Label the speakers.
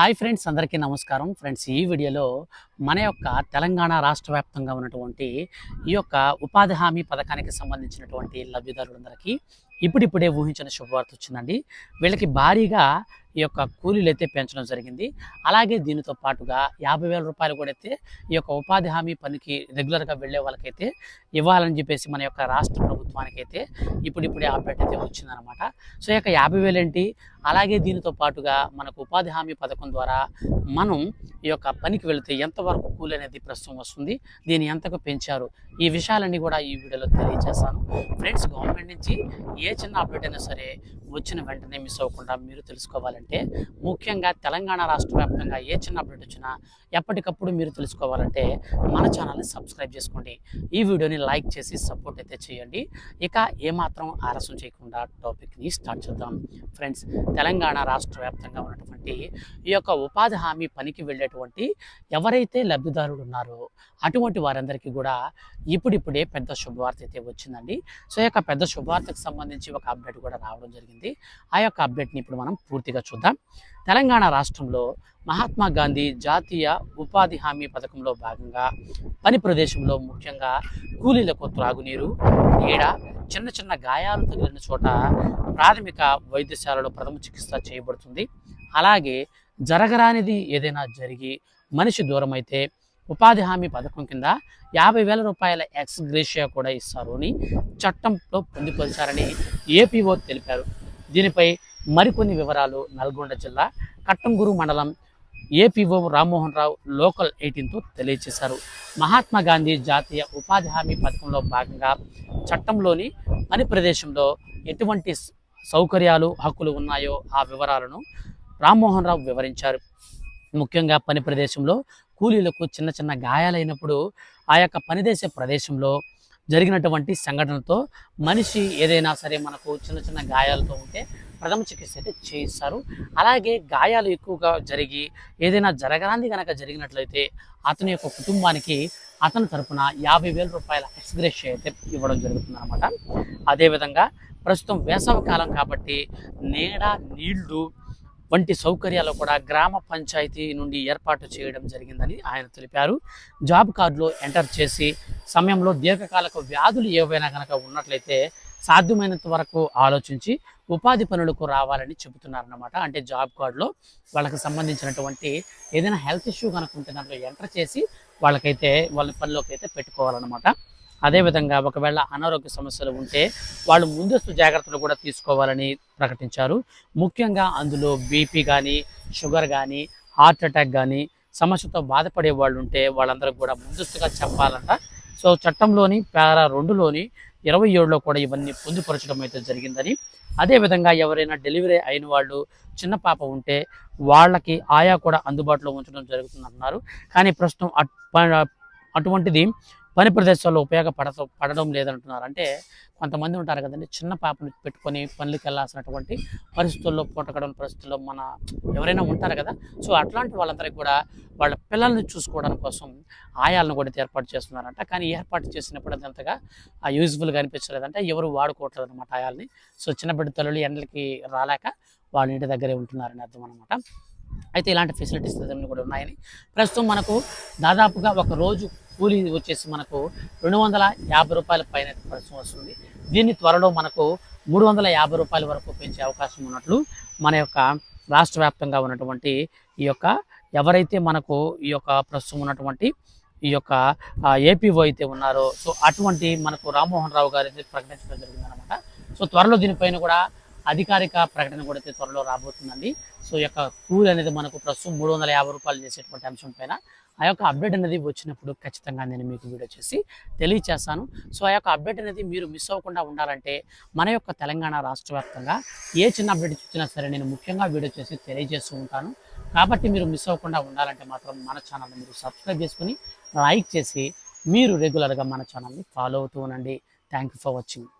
Speaker 1: Hi friends అందరికీ నమస్కారం. Friends ఈ వీడియోలో మన యొక్క తెలంగాణ రాష్ట్ర వ్యాప్తంగా ఉన్నటువంటి ఈ యొక్క ఉపాధి హామీ పథకానికి సంబంధించినటువంటి లబ్ధిదారులందరికీ ఇప్పుడిప్పుడే ఊహించిన శుభవార్త వచ్చిందండి. వీళ్ళకి భారీగా ఈ యొక్క కూలీలు అయితే పెంచడం జరిగింది. అలాగే దీనితో పాటుగా యాభై వేల రూపాయలు కూడా అయితే ఈ యొక్క ఉపాధి హామీ పనికి రెగ్యులర్గా వెళ్ళే వాళ్ళకైతే ఇవ్వాలని చెప్పేసి మన యొక్క రాష్ట్ర ప్రభుత్వానికైతే ఇప్పుడిప్పుడే అప్డేట్ అయితే వచ్చిందనమాట సో ఈ యొక్క యాభై వేలు ఏంటి? అలాగే దీనితో పాటుగా మనకు ఉపాధి హామీ పథకం ద్వారా మనం ఈ యొక్క పనికి వెళితే ఎంతవరకు కూలి అనేది ప్రస్తుతం వస్తుంది? దీన్ని ఎంతకు పెంచారు? ఈ విషయాలన్నీ కూడా ఈ వీడియోలో తెలియజేస్తాను. ఫ్రెండ్స్ గవర్నమెంట్ నుంచి ఏ చిన్న అప్డేట్ అయినా సరే వచ్చిన వెంటనే మిస్ అవ్వకుండా మీరు తెలుసుకోవాలంటే ముఖ్యంగా తెలంగాణ రాష్ట్ర వ్యాప్తంగా ఏ చిన్న అప్డేట్ వచ్చినా ఎప్పటికప్పుడు మీరు తెలుసుకోవాలంటే మన ఛానల్ని సబ్స్క్రైబ్ చేసుకోండి. ఈ వీడియోని లైక్ చేసి సపోర్ట్ అయితే చేయండి. ఇక ఏమాత్రం ఆలస్యం చేయకుండా టాపిక్ని స్టార్ట్ చేద్దాం. ఫ్రెండ్స్ తెలంగాణ రాష్ట్ర వ్యాప్తంగా ఉన్నటువంటి ఈ యొక్క ఉపాధి హామీ పనికి వెళ్ళేటువంటి ఎవరైతే లబ్ధిదారులు ఉన్నారో అటువంటి వారందరికీ కూడా ఇప్పుడిప్పుడే పెద్ద శుభవార్త అయితే వచ్చిందండి. సో ఈ యొక్క పెద్ద శుభవార్తకు సంబంధించి ఒక అప్డేట్ కూడా రావడం జరిగింది. ఆ యొక్క అప్డేట్ని ఇప్పుడు మనం పూర్తిగా చూద్దాం. తెలంగాణ రాష్ట్రంలో మహాత్మా గాంధీ జాతీయ ఉపాధి హామీ పథకంలో భాగంగా పని ప్రదేశంలో ముఖ్యంగా కూలీలకు త్రాగునీరు నీడ చిన్న చిన్న గాయాలు తగిలిన చోట ప్రాథమిక వైద్యశాలలో ప్రథమ చికిత్స చేయబడుతుంది. అలాగే జరగరానిది ఏదైనా జరిగి మనిషి దూరం అయితే ఉపాధి హామీ పథకం కింద యాభై వేల రూపాయల ఎక్స్ గ్రేషియా కూడా ఇస్తారు అని చట్టంలో పొందుపరిచారని ఏపీఓ తెలిపారు. దీనిపై మరికొన్ని వివరాలు నల్గొండ జిల్లా కట్టంగూరు మండలం ఏపీఓ రామ్మోహన్ రావు లోకల్ ఎయిటీన్తో తెలియజేశారు. మహాత్మా గాంధీ జాతీయ ఉపాధి హామీ పథకంలో భాగంగా చట్టంలోని పని ప్రదేశంలో ఎటువంటి సౌకర్యాలు హక్కులు ఉన్నాయో ఆ వివరాలను రామ్మోహన్ రావు వివరించారు. ముఖ్యంగా పని ప్రదేశంలో కూలీలకు చిన్న చిన్న గాయాలైనప్పుడు ఆ యొక్క పనిచేసే ప్రదేశంలో జరిగినటువంటి సంఘటనతో మనిషి ఏదైనా సరే మనకు చిన్న చిన్న గాయాలతో ఉంటే ప్రథమ చికిత్స అయితే చేయిస్తారు. అలాగే గాయాలు ఎక్కువగా జరిగి ఏదైనా జరగరాంది కనుక జరిగినట్లయితే అతని యొక్క కుటుంబానికి అతని తరపున యాభై వేల రూపాయల ఎక్స్గ్రేష్ అయితే ఇవ్వడం జరుగుతుంది అనమాట అదేవిధంగా ప్రస్తుతం వేసవ కాలం కాబట్టి నీడ నీళ్ళు వంటి సౌకర్యాలు కూడా గ్రామ పంచాయతీ నుండి ఏర్పాటు చేయడం జరిగిందని ఆయన తెలిపారు. జాబ్ కార్డులో ఎంటర్ చేసి సమయంలో దీర్ఘకాలిక వ్యాధులు ఏవైనా కనుక ఉన్నట్లయితే సాధ్యమైనంత వరకు ఆలోచించి ఉపాధి పనులకు రావాలని చెబుతున్నారన్నమాట. అంటే జాబ్ కార్డులో వాళ్ళకి సంబంధించినటువంటి ఏదైనా హెల్త్ ఇష్యూ కనుక ఉంటే దాంట్లో ఎంటర్ చేసి వాళ్ళకైతే వాళ్ళ పనిలోకి అయితే పెట్టుకోవాలన్నమాట. అదేవిధంగా ఒకవేళ అనారోగ్య సమస్యలు ఉంటే వాళ్ళు ముందస్తు జాగ్రత్తలు కూడా తీసుకోవాలని ప్రకటించారు. ముఖ్యంగా అందులో బీపీ కానీ షుగర్ కానీ హార్ట్ అటాక్ కానీ సమస్యతో బాధపడే వాళ్ళు ఉంటే వాళ్ళందరూ కూడా ముందస్తుగా చెప్పాలంట. సో చట్టంలోని పారా రెండులోని ఇరవై ఏడులో కూడా ఇవన్నీ పొందుపరచడం అయితే జరిగిందని. అదేవిధంగా ఎవరైనా డెలివరీ అయిన వాళ్ళు చిన్న పాప ఉంటే వాళ్ళకి ఆయా కూడా అందుబాటులో ఉంచడం జరుగుతుందన్నారు. కానీ ప్రస్తుతం అట్- ప- అటువంటిది పని ప్రదేశాల్లో ఉపయోగపడ పడడం లేదంటున్నారు. అంటే కొంతమంది ఉంటారు కదండి చిన్న పాపను పెట్టుకొని పనులకు వెళ్ళాల్సినటువంటి పరిస్థితుల్లో పూటకడం పరిస్థితుల్లో మన ఎవరైనా ఉంటారు కదా. సో అట్లాంటి వాళ్ళందరికీ కూడా వాళ్ళ పిల్లల్ని చూసుకోవడం కోసం ఆయాలను కూడా ఏర్పాటు చేస్తున్నారంట. కానీ ఏర్పాటు చేసినప్పుడు అది అంతగా యూజ్ఫుల్గా అనిపించలేదంటే ఎవరు వాడుకోవట్లేదు అనమాట ఆయాల్ని. సో చిన్న బిడ్డ తల్లులు ఎండలకి రాలేక వాళ్ళ ఇంటి దగ్గరే ఉంటున్నారని అర్థం అనమాట అయితే ఇలాంటి ఫెసిలిటీస్ అన్నీ కూడా ఉన్నాయని. ప్రస్తుతం మనకు దాదాపుగా ఒక రోజు కూలీ వచ్చేసి మనకు రెండు వందల యాభై రూపాయల పైన ప్రస్తుతం వస్తుంది. దీన్ని త్వరలో మనకు మూడు వందల యాభై రూపాయల వరకు పెంచే అవకాశం ఉన్నట్లు మన యొక్క రాష్ట్ర వ్యాప్తంగా ఉన్నటువంటి ఈ యొక్క ఎవరైతే మనకు ఈ యొక్క ప్రస్తుతం ఉన్నటువంటి ఈ యొక్క ఏపీఓ అయితే ఉన్నారో సో అటువంటి మనకు రామ్మోహన్ రావు గారు అయితే ప్రకటించడం జరిగిందనమాట సో త్వరలో దీనిపైన కూడా అధికారిక ప్రకటన కూడా అయితే త్వరలో రాబోతుందండి. సో ఈ యొక్క కూల్ అనేది మనకు ప్రస్తుతం మూడు వందల యాభై రూపాయలు చేసేటువంటి అంశం పైన ఆ యొక్క అప్డేట్ అనేది వచ్చినప్పుడు ఖచ్చితంగా నేను మీకు వీడియో చేసి తెలియచేస్తాను. సో ఆ యొక్క అప్డేట్ అనేది మీరు మిస్ అవ్వకుండా ఉండాలంటే మన యొక్క తెలంగాణ రాష్ట్ర ఏ చిన్న అప్డేట్ ఇచ్చినా సరే నేను ముఖ్యంగా వీడియో చేసి తెలియజేస్తూ ఉంటాను. కాబట్టి మీరు మిస్ అవ్వకుండా ఉండాలంటే మాత్రం మన ఛానల్ని మీరు సబ్స్క్రైబ్ చేసుకుని లైక్ చేసి మీరు రెగ్యులర్గా మన ఛానల్ని ఫాలో అవుతూ ఉండండి. Thank you for watching.